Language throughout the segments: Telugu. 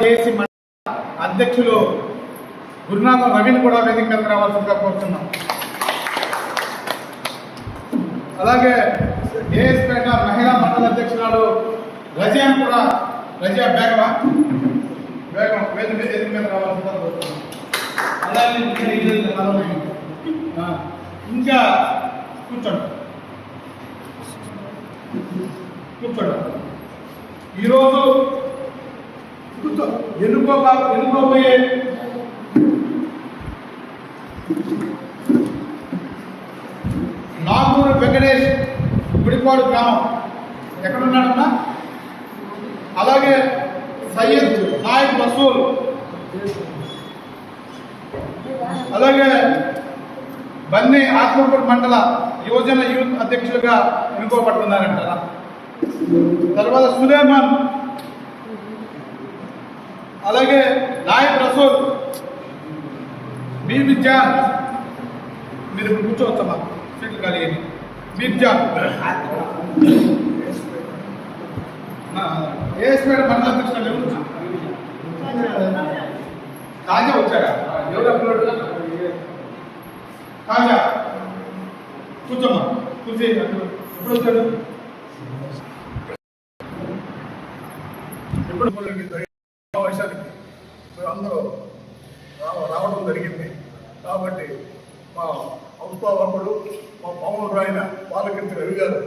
జేఏసీ అధ్యక్షులు గురునాథం రవిని కూడా వేదిక మీదకి రావాల్సిందిగా కోరుతున్నాం. అలాగే ఏఎస్పేట మహిళా మండల అధ్యక్షురాలు రజియాన్ కూడా రజియా బేగమా? బేగం వేదిక వేదిక మీద రావాల్సిందిగా కోరుతున్నాం. అలాగే ఇంకా కూర్చోండి. కూర్చోండి. ఈరోజు ఎన్నుకోబా ఎన్నుకోబోయే నాగూరు వెంకటేష్ గుడిపాడు గ్రామం. ఎక్కడున్నాడన్నా? అలాగే సయ్యద్ నాయక్ రసూల్ అలాగే బన్నీ ఆత్మకూరు మండల యువజన యూత్ అధ్యక్షులుగా ఎన్నుకోబడుతున్నారంటారా తర్వాత సులేమాన్ అలాగే నాయక్ రసూల్ మీ విద్య మీరు కూర్చోవచ్చమ్మా సీట్లు ఖాళీ విద్య. బీబీ జాన్ మండల అధ్యక్షులు ఎవరు? కాజా వచ్చారా? ఎవరు అప్లోడ్? కాజా కూర్చోమ్మా కూర్చో ఎప్పుడు వచ్చాడు ఎప్పుడు సమావేశానికి అందరూ రా- రావడం జరిగింది. కాబట్టి మా సంస్థాపకుడు మా పవన్ రాయన బాలకృష్ణ రవి గారు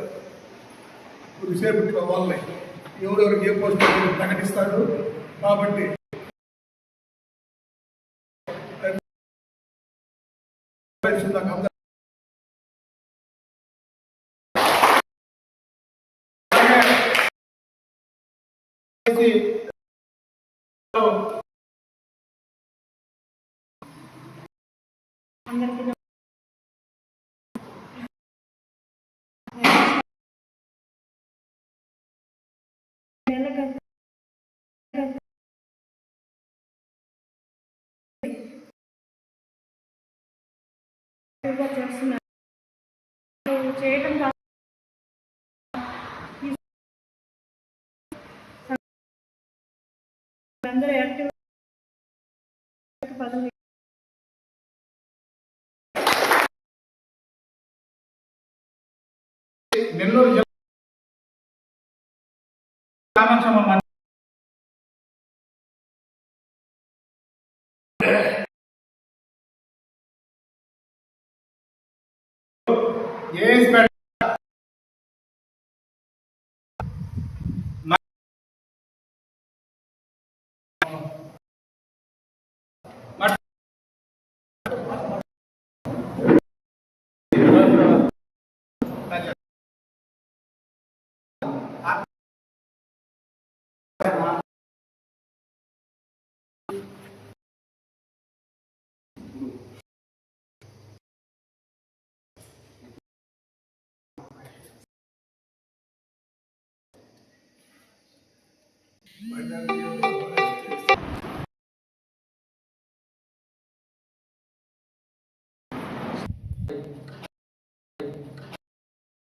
కొద్దిసేపట్లో వాళ్ళని ఎవరెవరికి ఏ పోస్ట్ ప్రకటిస్తాడు. కాబట్టి అందరూ అందరూ చేస్తున్నారు చేయటం కాదు అందరూ యాక్టివ్ పదవి నెల్లూరు జిల్లా రామక్షమ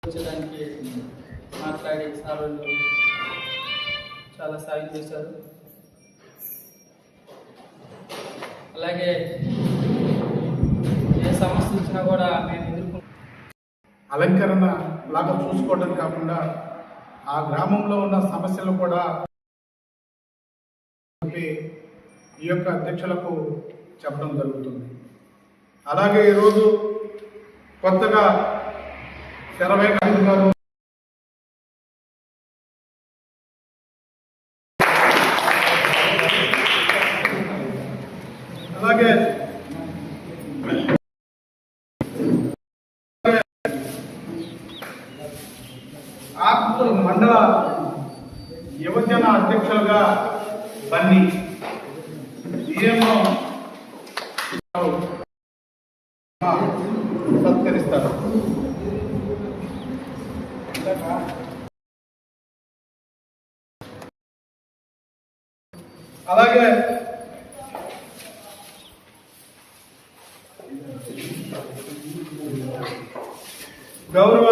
వచ్చేదానికి మాట్లాడి సార్ వాళ్ళు చాలా సాయం చేశారు. అలాగే ఏ సమస్య వచ్చినా కూడా మేము ఎదుర్కొ అలంకరణ లాగా చూసుకోవడం కాకుండా ఆ గ్రామంలో ఉన్న సమస్యలు కూడా చెప్పి ఈ యొక్క అధ్యక్షులకు చెప్పడం జరుగుతుంది. అలాగే ఈరోజు కొత్తగా శరవేగ గారు అలాగే ఆత్మకూరు మండల యువజన అధ్యక్షులుగా బన్నీ సత్కరిస్తారు. అలాగే గౌరవ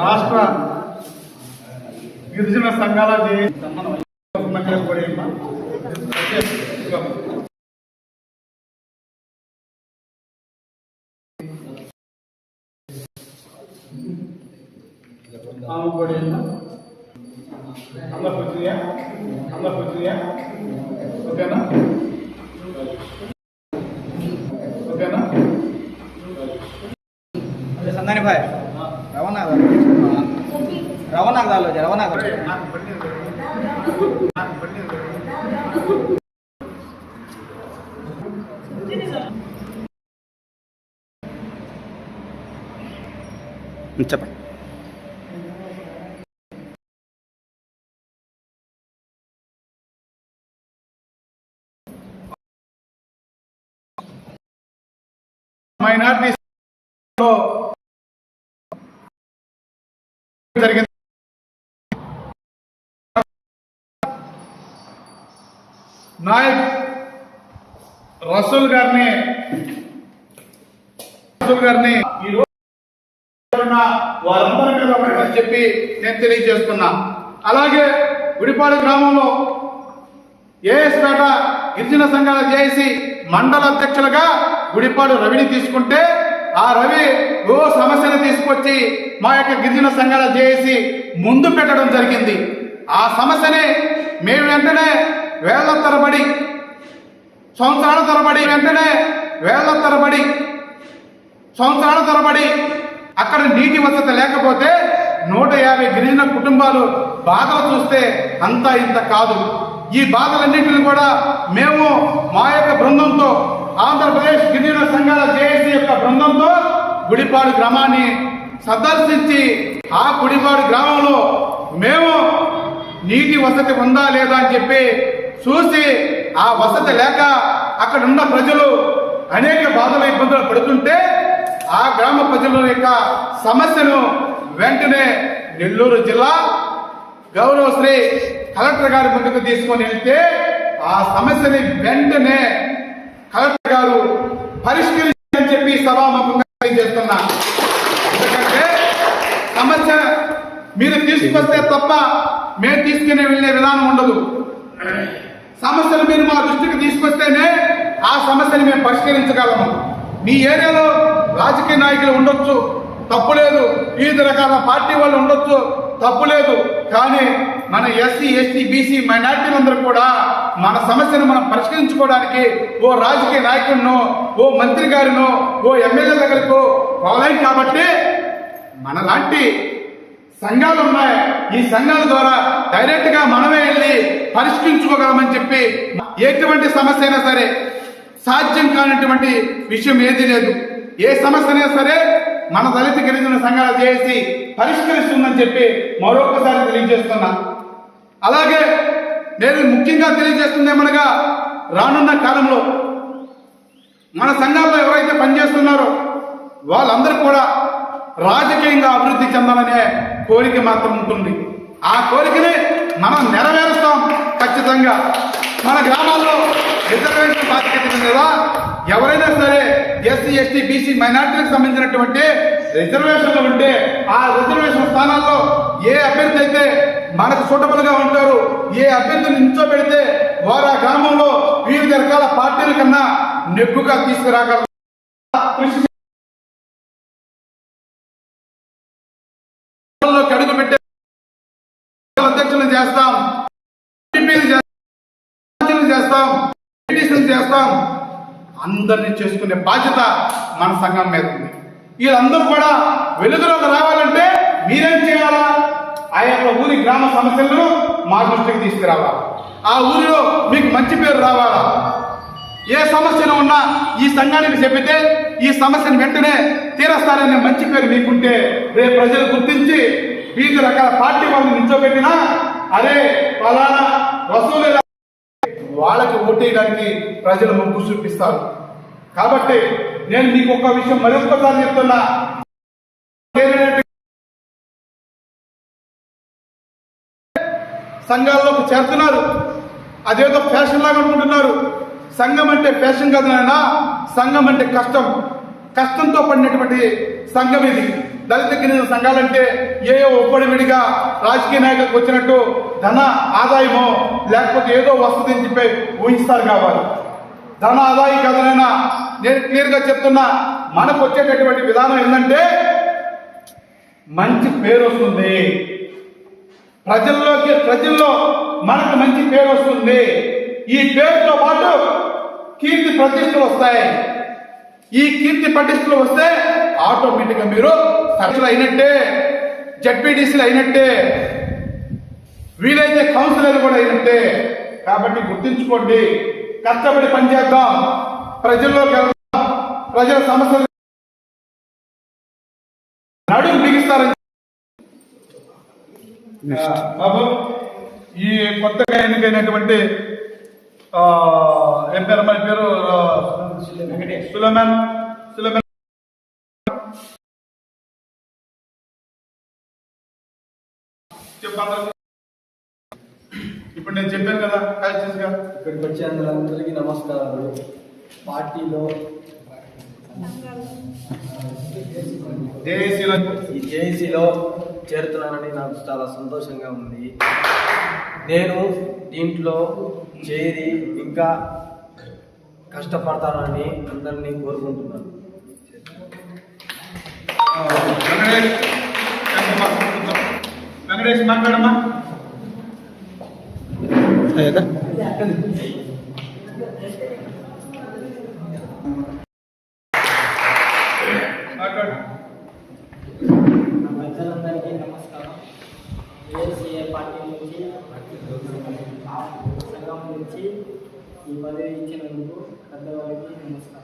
రాష్ట్ర గిరిజన సంఘాల ಕೊಡಿಯಮ್ಮ ಆಮ ಕೊಡಿಯಮ್ಮ ಅಮ್ಮ ಪುತ್ರಿಯ ಅಮ್ಮ ಪುತ್ರಿಯ ಓಕೆನಾ ఓకేనా అదే సందాని భాయ్ రవణ రవణ కాదు రవణ కాదు చెప్పండి. మైనార్టీ నాయక్ రసూల్ గారిని రసూల్ గారిని ఈ రోజు వారందరి మీద ఒకటి చెప్పి నేను తెలియజేస్తున్నా. అలాగే గుడిపాడు గ్రామంలో ఏఎస్పేట గిరిజన సంఘాల జేఏసీ మండల అధ్యక్షులుగా గుడిపాడు రవిని తీసుకుంటే ఆ రవి ఓ సమస్యను తీసుకొచ్చి మా యొక్క గిరిజన సంఘాల జేఏసీ ముందు పెట్టడం జరిగింది. ఆ సమస్యని మేము వెంటనే వేళ్ళ తరబడి సంవత్సరాల తరబడి వెంటనే వేళ్ళ తరబడి సంవత్సరాల తరబడి అక్కడ నీటి వసతి లేకపోతే నూట యాభై గిరిజన కుటుంబాలు బాధలు చూస్తే అంత ఇంత కాదు. ఈ బాధలన్నింటిని కూడా మేము మా యొక్క బృందంతో ఆంధ్రప్రదేశ్ గిరిజన సంఘాల జేఏసీ యొక్క బృందంతో గుడిపాడు గ్రామాన్ని సందర్శించి ఆ గుడిపాడు గ్రామంలో మేము నీటి వసతి ఉందా లేదా అని చెప్పి చూసి ఆ వసతి లేక అక్కడ ఉన్న ప్రజలు అనేక బాధల ఇబ్బందులు పడుతుంటే ఆ గ్రామ ప్రజల యొక్క సమస్యను వెంటనే నెల్లూరు జిల్లా గౌరవశ్రీ కలెక్టర్ గారి ముందుకు తీసుకొని వెళ్తే ఆ సమస్యని వెంటనే కలెక్టర్ గారు పరిష్కరించని చెప్పి సభాముఖంగా చేస్తున్నా. ఎందుకంటే సమస్య మీరు తీసుకొస్తే తప్ప మేము తీసుకునే వెళ్ళే విధానం ఉండదు. సమస్యలు మీరు మా దృష్టికి తీసుకొస్తేనే ఆ సమస్యని మేము పరిష్కరించగలము. మీ ఏరియాలో రాజకీయ నాయకులు ఉండొచ్చు తప్పు లేదు. వివిధ రకాల పార్టీ వాళ్ళు ఉండొచ్చు తప్పు లేదు. కానీ మన ఎస్సీ ఎస్టీ బీసీ మైనార్టీలందరూ కూడా మన సమస్యను మనం పరిష్కరించుకోవడానికి ఓ రాజకీయ నాయకుడినో ఓ మంత్రి గారినో ఓ ఎమ్మెల్యే దగ్గరకు పోలేం కాబట్టి మనలాంటి సంఘాలు ఉన్నాయి. ఈ సంఘాల ద్వారా డైరెక్ట్గా మనమే వెళ్ళి పరిష్కరించుకోగలమని చెప్పి ఎటువంటి సమస్య అయినా సరే సాధ్యం కానటువంటి విషయం ఏది లేదు. ఏ సమస్య అయినా సరే మన దళిత గిరిజన సంఘాలు చేసి పరిష్కరిస్తుందని చెప్పి మరొకసారి తెలియజేస్తున్నా. అలాగే నేను ముఖ్యంగా తెలియజేస్తుంది ఏమనగా రానున్న కాలంలో మన సంఘాల్లో ఎవరైతే పనిచేస్తున్నారో వాళ్ళందరూ కూడా రాజకీయంగా అభివృద్ధి చెందాలనే కోరిక మాత్రం ఉంటుంది. ఆ కోరికని మనం నెరవేరుస్తాం ఖచ్చితంగా. మన గ్రామాల్లో రిజర్వేషన్ బాధ్యత కదా ఎవరైనా సరే ఎస్సీ ఎస్టీ బీసీ మైనార్టీలకు సంబంధించినటువంటి రిజర్వేషన్లు ఉంటే ఆ రిజర్వేషన్ స్థానాల్లో ఏ అభ్యర్థి అయితే మనకు సూటబుల్గా ఉంటారు ఏ అభ్యర్థిని నిల్చోబెడితే వారు ఆ గ్రామంలో వివిధ రకాల పార్టీల కన్నా నెప్పుగా తీసుకురాగలరు. చేస్తాం. చేస్తాం. చేస్తాం. అందరినీ చేసుకునే బాధ్యత మన సంఘం మీద ఉంది. వీళ్ళందరూ కూడా వెలుగులోకి రావాలంటే మీరేం చేయాలా? ఆ యొక్క ఊరి గ్రామ సమస్యలను మా దృష్టికి తీసుకురావాలి? ఆ ఊరిలో మీకు మంచి పేరు రావాలా? ఏ సమస్యను ఉన్నా ఈ సంఘానికి చెబితే ఈ సమస్యను వెంటనే తీరస్తారనే మంచి పేరు మీకుంటే రేపు ప్రజలు గుర్తించి వివిధ రకాల పార్టీ వాళ్ళని నిల్చోబెట్టినా అదే ఫలానా వసూలు ఇలా వాళ్ళకి ఓటేయడానికి ప్రజలు మొగ్గు చూపిస్తారు. కాబట్టి నేను మీకు ఒక విషయం మరొకసారి చెప్తున్నా. సంఘాల్లోకి చేరుతున్నారు. అదేదో ఫ్యాషన్ లాగా అనుకుంటున్నారు. సంఘం అంటే ఫ్యాషన్ కాదు నాయన సంఘం అంటే కష్టం. కష్టంతో పడినటువంటి సంఘం ఇది. దళిత గిరిజన సంఘాలంటే ఏ ఒప్పడి విడిగా రాజకీయ నాయకులకు వచ్చినట్టు ధన ఆదాయమో లేకపోతే ఏదో వస్తుందని చెప్పి ఊహిస్తారు కావాలి. ధన ఆదాయం కాదనైనా నేను క్లియర్గా చెప్తున్నా మనకు వచ్చేటటువంటి విధానం ఏంటంటే మంచి పేరు వస్తుంది. ప్రజల్లోకి ప్రజల్లో మనకు మంచి పేరు వస్తుంది. ఈ పేరుతో పాటు కీర్తి ప్రతిష్టలు వస్తాయి. ఈ కీర్తి ప్రతిష్టలు వస్తే ఆటోమేటిక్గా మీరు సర్చలు అయినట్టే జడ్పీటీసీలు అయినట్టే వీలైతే కౌన్సిలర్ కూడా అయినట్టే. కాబట్టి గుర్తుంచుకోండి కష్టపడి పనిచేద్దాం ప్రజల్లోకి వెళ్దాం ప్రజల సమస్యలు నడుము బిగిస్తారని బాబు ఈ కొత్తగా ఎన్నికైనటువంటి ఆ, ఏం పేరు అమ్మాయి పేరు? సులేమాన్. ఇప్పుడు నేను చెప్పాను కదా కాల్చేసిగా. ఇక్కడికి వచ్చే అందరికీ నమస్కారాలు. పార్టీలో జేఏసీలో ఈ జేఏసీలో చేరుతున్నానని నాకు చాలా సంతోషంగా ఉంది. నేను దీంట్లో చేరి ఇంకా కష్టపడతానని అందరినీ కోరుకుంటున్నాను. వెంకటేష్ మాట్లాడమ్మా. మాట్లాడు. ప్రజలందరికీ నమస్కారం. ఏఎస్ఏ పార్టీ నుంచి సంఘం నుంచి ఈ పదవి ఇచ్చినందుకు పెద్దవారికి నమస్కారం.